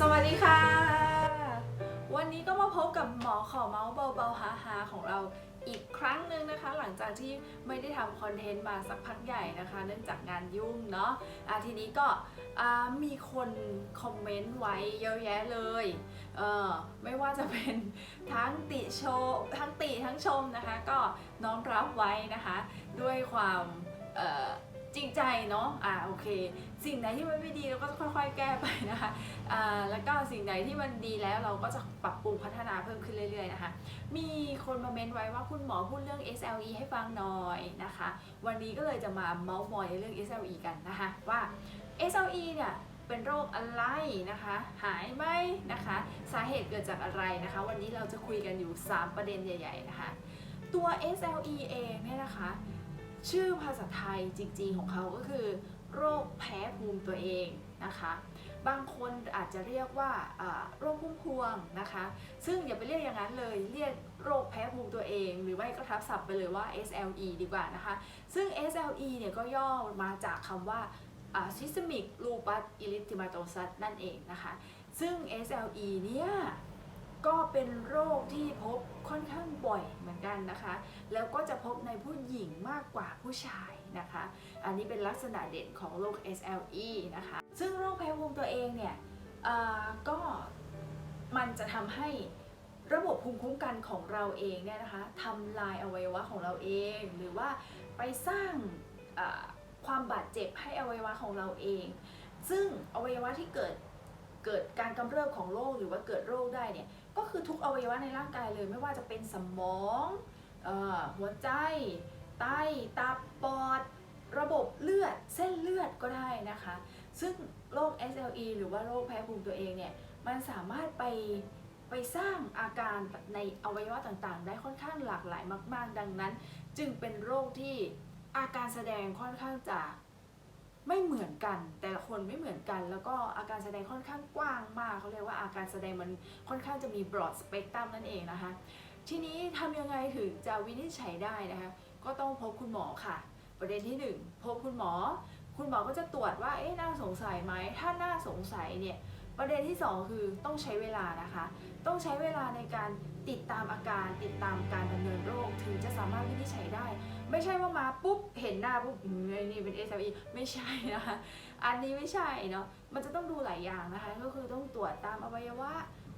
สวัสดีค่ะ วันนี้ก็มาพบกับหมอขอเมาส์เบาๆฮาๆของเราอีกครั้งหนึ่งนะคะ หลังจากที่ไม่ได้ทำคอนเทนต์มาสักพักใหญ่นะคะ เนื่องจากงานยุ่งเนาะะทีนี้ก็มีคนคอมเมนต์ไว้เยอะแยะเลยเไม่ว่าจะเป็นทั้งติชมทั้งติทั้งชมนะคะ ก็น้อมรับไว้นะคะ ด้วยความ จริงใจเนาะอ่าโอเค สิ่งไหนที่มันไม่ดีเราก็ค่อยๆ แก้ไปนะคะอ่าแล้วก็สิ่งใดที่มันดีแล้วเราก็จะปรับปรุงพัฒนาเพิ่มขึ้นเรื่อยๆนะคะ มีคนมาเมนไว้ว่าคุณหมอพูดเรื่อง SLE ให้ฟังหน่อยนะคะ วันนี้ก็เลยจะมาเมาส์มอยในเรื่อง SLE กันนะคะว่า SLE เนี่ยเป็นโรคอะไรนะคะ หายไหมนะคะ สาเหตุเกิดจากอะไรนะคะ วันนี้เราจะคุยกันอยู่ 3 ประเด็นใหญ่ ๆ นะคะ ตัว SLE เองเนี่ยนะคะ ชื่อภาษาไทยจริงๆของเขาก็คือ โรคแพ้ภูมิตัวเองนะคะ บางคนอาจจะเรียกว่าโรคพุ่มพวงนะคะ ซึ่งอย่าไปเรียกอย่างนั้นเลย เรียกโรคแพ้ภูมิตัวเอง หรือไม่ก็ทับศัพท์ไปเลยว่า SLE ดีกว่านะคะ ซึ่ง SLE เนี่ยก็ย่อมาจากคำว่า systemic lupus erythematosus นั่นเองนะคะ ซึ่ง SLE เนี่ย ก็เป็นโรคที่พบค่อนข้างบ่อยเหมือนกันนะคะ แล้วก็จะพบในผู้หญิงมากกว่าผู้ชายนะคะ อันนี้เป็นลักษณะเด่นของโรค SLE นะคะ ซึ่งโรคแพ้ภูมิตัวเองเนี่ยก็มันจะทำให้ระบบภูมิคุ้มกันของเราเองเนี่ยนะคะทำลายอวัยวะของเราเอง หรือว่าไปสร้างความบาดเจ็บให้อวัยวะของเราเอง ซึ่งอวัยวะที่เกิด เกิดการกำเริบของโรคหรือว่าเกิดโรคได้เนี่ยก็คือทุกอวัยวะในร่างกายเลยไม่ว่าจะเป็นสมองออหัวใจ ไตตับปอด ระบบเลือดเส้นเลือดก็ได้นะคะ ซึ่งโรค SLE หรือว่าโรคแพ้ภูมิตัวเองเนี่ยมันสามารถไปไปสร้างอาการในอวัยวะต่างๆ ได้ค่อนข้างหลากหลายมาก ๆ ดังนั้น จึงเป็นโรคที่อาการแสดงค่อนข้างจะ ไม่เหมือนกัน แต่ละคนไม่เหมือนกัน แล้วก็อาการแสดงค่อนข้างกว้างมากเขาเรียกว่าอาการแสดงมันค่อนข้างจะมี broad spectrum นั่นเองนะคะ ทีนี้ทำยังไงถึงจะวินิจฉัยได้นะคะ ก็ต้องพบคุณหมอค่ะ ประเด็นที่ 1 พบคุณหมอ คุณหมอก็จะตรวจว่าเอ๊ะน่าสงสัยไหมถ้าน่าสงสัยเนี่ย ประเด็นที่ 2 คือต้องใช้เวลานะคะ ต้องใช้เวลาในการติดตามอาการติดตามการดำเนินโรคถึงจะสามารถวินิจฉัยได้ ไม่ใช่ว่ามาปุ๊บเห็นหน้าปุ๊บอืมไอ้นี่เป็น SLE ไม่ใช่นะคะอันนี้ไม่ใช่เนาะมันจะต้องดูหลายอย่างนะคะ ก็คือต้องตรวจตามอวัยวะ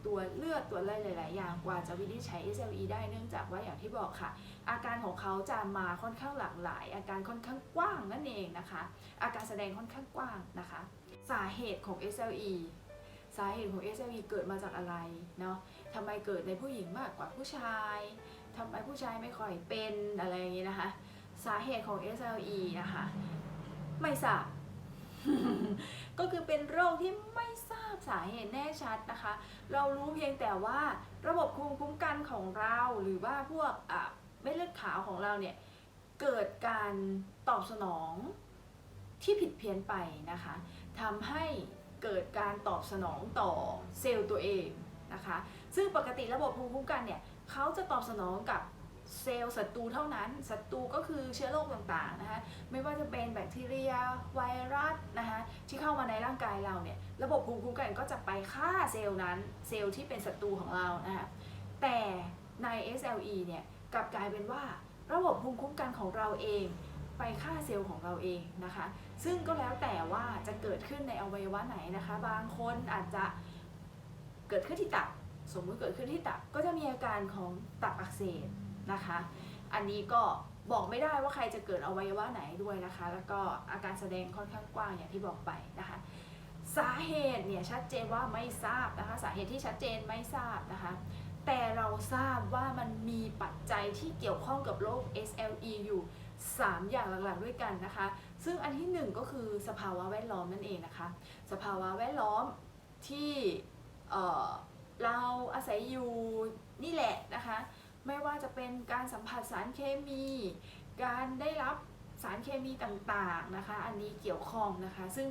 ตรวจเลือดตรวจอะไรหลาย ๆ อย่างกว่าจะวินิจฉัย SLE ได้เนื่องจากว่าอย่างที่บอกค่ะ อาการของเขาจะมาค่อนข้างหลากหลาย อาการค่อนข้างกว้างนั่นเองนะคะ อาการแสดงค่อนข้างกว้างนะคะ สาเหตุของ SLE สาเหตุของ SLE เกิดมาจากอะไรเนาะทำไมเกิดในผู้หญิงมากกว่าผู้ชายทำไมผู้ชายไม่ค่อยเป็นอะไรอย่างนี้นะคะ สาเหตุของ SLE นะคะ ไม่ทราบ ก็คือเป็นโรคที่ไม่ทราบสาเหตุแน่ชัดนะคะ เรารู้เพียงแต่ว่าระบบภูมิคุ้มกันของเราหรือว่าพวกอะเม็ดเลือดขาวของเราเนี่ยเกิดการตอบสนองที่ผิดเพี้ยนไปนะคะทำให้ เกิดการตอบสนองต่อเซลล์ตัวเองนะคะ ซึ่งปกติระบบภูมิคุ้มกันเนี่ยเขาจะตอบสนองกับเซลล์ศัตรูเท่านั้นศัตรูก็คือเชื้อโรคต่างๆนะคะไม่ว่าจะเป็นแบคทีเรีย ไวรัสนะคะที่เข้ามาในร่างกายเราเนี่ยระบบภูมิคุ้มกันก็จะไปฆ่าเซลล์นั้น เซลล์ที่เป็นศัตรูของเรานะคะแต่ใน SLE เนี่ยกลับกลายเป็นว่าระบบภูมิคุ้มกันของเราเอง ไปฆ่าเซลล์ของเราเองนะคะ ซึ่งก็แล้วแต่ว่าจะเกิดขึ้นในอวัยวะไหนนะคะ บางคนอาจจะเกิดขึ้นที่ตับ สมมุติเกิดขึ้นที่ตับก็จะมีอาการของตับอักเสบนะคะ อันนี้ก็บอกไม่ได้ว่าใครจะเกิดอวัยวะไหนด้วยนะคะ แล้วก็อาการแสดงค่อนข้างกว้างอย่างที่บอกไปนะคะ สาเหตุเนี่ยชัดเจนว่าไม่ทราบนะคะ สาเหตุที่ชัดเจนไม่ทราบนะคะ แต่เราทราบว่ามันมีปัจจัยที่เกี่ยวข้องกับโรค SLE อยู่ 3 อย่างหลักๆด้วยกันนะคะ ซึ่งอันที่ 1 ก็คือสภาวะแวดล้อมนั่นเองนะคะ สภาวะแวดล้อมที่เเราอาศัยอยู่นี่แหละนะคะ ไม่ว่าจะเป็นการสัมผัสสารเคมี การได้รับสารเคมีต่างๆนะคะ อันนี้เกี่ยวข้องนะคะ ซึ่ง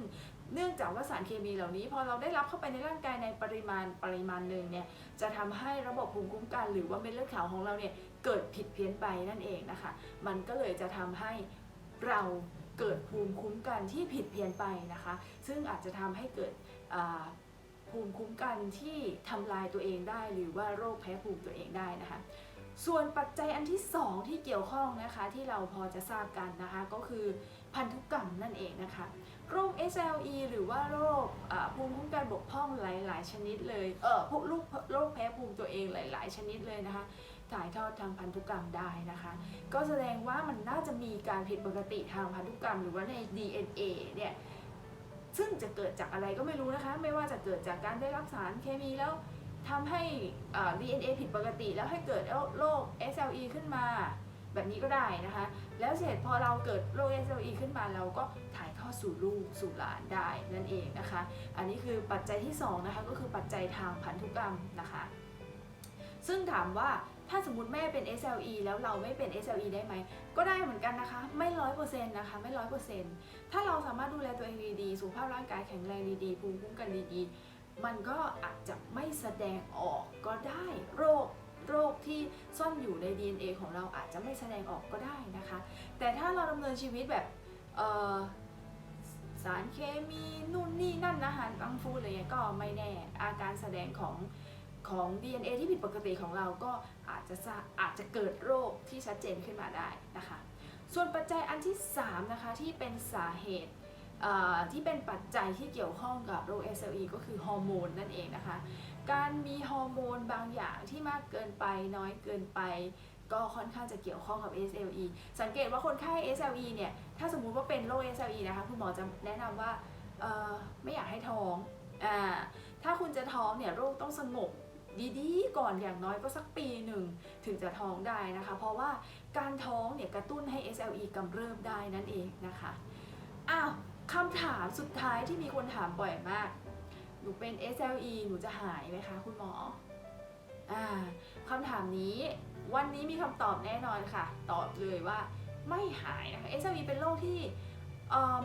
เนื่องจากว่าสารเคมีเหล่านี้ พอเราได้รับเข้าไปในร่างกายในปริมาณปริมาณหนึ่งเนี่ยจะทำให้ระบบภูมิคุ้มกัน หรือว่าเม็ดเลือดขาวของเราเนี่ยเกิดผิดเพี้ยนไปนั่นเองนะคะ มันก็เลยจะทำให้เราเกิดภูมิคุ้มกันที่ผิดเพี้ยนไปนะคะ ซึ่งอาจจะทำให้เกิดภูมิมิคุ้มกันที่ทำลายตัวเองได้ หรือว่าโรคแพ้ภูมิตัวเองได้นะคะ ส่วนปัจจัยอันที่ 2 ที่เกี่ยวข้องนะคะที่เราพอจะทราบกันนะคะก็คือพันธุกรรมนั่นเองนะคะโรค SLE หรือว่าโรคภูมิคุ้มกันบกพร่องหลาย ๆ ชนิดเลยเออพวกลูกโรคแพ้ภูมิตัวเองหลาย ๆ ชนิดเลยนะคะ ถ่ายทอดทางพันธุกรรมได้นะคะ ก็แสดงว่ามันน่าจะมีการผิดปกติทางพันธุกรรม หรือว่าใน DNA เนี่ยซึ่งจะเกิดจากอะไรก็ไม่รู้นะคะ ไม่ว่าจะเกิดจากการได้รับสารเคมีแล้ว ทำให้ DNA ผิดปกติ แล้วให้เกิดโรค SLE ขึ้นมา แบบนี้ก็ได้นะคะ แล้วเสร็จพอเราเกิดโรค SLE ขึ้นมาเราก็ถ่ายทอดสู่ลูกสู่หลานได้นั่นเองนะคะ อันนี้คือปัจจัยที่2นะคะก็คือปัจจัยทางพันธุกรรมนะคะ ซึ่งถามว่าถ้าสมมติแม่เป็น SLE แล้วเราไม่เป็น SLE ได้ไหม ก็ได้เหมือนกันนะคะ ไม่ร้อยเปอร์เซ็นต์นะคะ ไม่ร้อยเปอร์เซ็นต์ถ้าเราสามารถดูแลตัวเองดีๆ สุขภาพร่างกายแข็งแรงดีๆ ภูมิคุ้มกันดีๆ มันก็อาจจะไม่แสดงออกก็ได้โรคโรคที่ซ่อนอยู่ใน DNA ของเราอาจจะไม่แสดงออกก็ได้นะคะ แต่ถ้าเราดำเนินชีวิตแบบสารเคมีนู่นนี่นั่นอาหารอังฟูอะไรเงี้ยก็ไม่แน่อาการแสดงของของ DNA ที่ผิดปกติของเราก็อาจจะอาจจะเกิดโรคที่ชัดเจนขึ้นมาได้นะคะ ส่วนปัจจัยอันที่ 3 นะคะ ที่เป็นสาเหตุ ที่เป็นปัจจัยที่เกี่ยวข้องกับโรค SLE ก็คือฮอร์โมนนั่นเองนะคะ การมีฮอร์โมนบางอย่างที่มากเกินไปน้อยเกินไป ก็ค่อนข้างจะเกี่ยวข้องกับ SLE สังเกตว่าคนไข้ SLE เนี่ย ถ้าสมมุติว่าเป็นโรค SLE นะคะ คุณหมอจะแนะนำว่าไม่อยากให้ท้องอถ้าคุณจะท้องเนี่ยโรคต้องสงบดีๆ ก่อนอย่างน้อยก็สักปีหนึ่งถึงจะท้องได้นะคะ เพราะว่าการท้องเนี่ยกระตุ้นให้ SLE กำเริบได้นั่นเองนะคะ อ้าว คำถามสุดท้ายที่มีคนถามบ่อยมาก หนูเป็น SLE หนูจะหายไหมคะคุณหมออ่าคำถามนี้วันนี้มีคำตอบแน่นอนค่ะ ตอบเลยว่าไม่หายนะคะ SLE เป็นโรคที่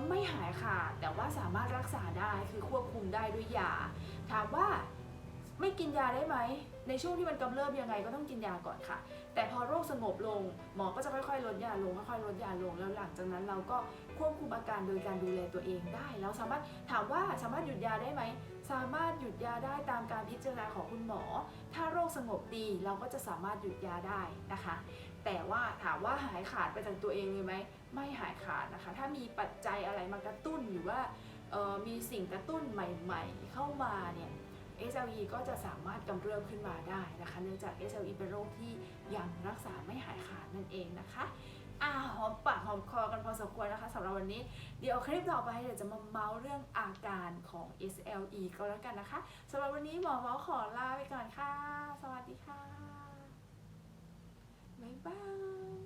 ไม่หายค่ะ แต่ว่าสามารถรักษาได้คือควบคุมได้ด้วยยา ถามว่าไม่กินยาได้ไหม ในช่วงที่มันกำเริบยังไงก็ต้องกินยาก่อนค่ะ แต่พอโรคสงบลงหมอก็จะค่อยๆลดยาลงค่อยๆลดยาลงแล้วหลังจากนั้นเราก็ควบคุมอาการโดยการดูแลตัวเองได้ แล้วสามารถถามว่าสามารถหยุดยาได้ไหมสามารถหยุดยาได้ตามการพิจารณาของคุณหมอ ถ้าโรคสงบดีเราก็จะสามารถหยุดยาได้นะคะ แต่ว่าถามว่าหายขาดไปจากตัวเองเลยไหมไม่หายขาดนะคะ ถ้ามีปัจจัยอะไรมากระตุ้นหรือว่ามีสิ่งกระตุ้นใหม่ ๆ เข้ามาเนี่ย SLE ก็จะสามารถกำเริบขึ้นมาได้นะคะ เนื่องจาก SLE เป็นโรคที่ยังรักษาไม่หายขาดนั่นเองนะคะอ่าหอมปากหอมคอกันพอสมควรนะคะสำหรับวันนี้ เดี๋ยวคลิปต่อไปเดี๋ยวจะมาเมาส์เรื่องอาการของ SLE ก็แล้วกันนะคะสำหรับวันนี้หมอเมาส์ขอลาไปก่อนค่ะ สวัสดีค่ะ บ๊ายบาย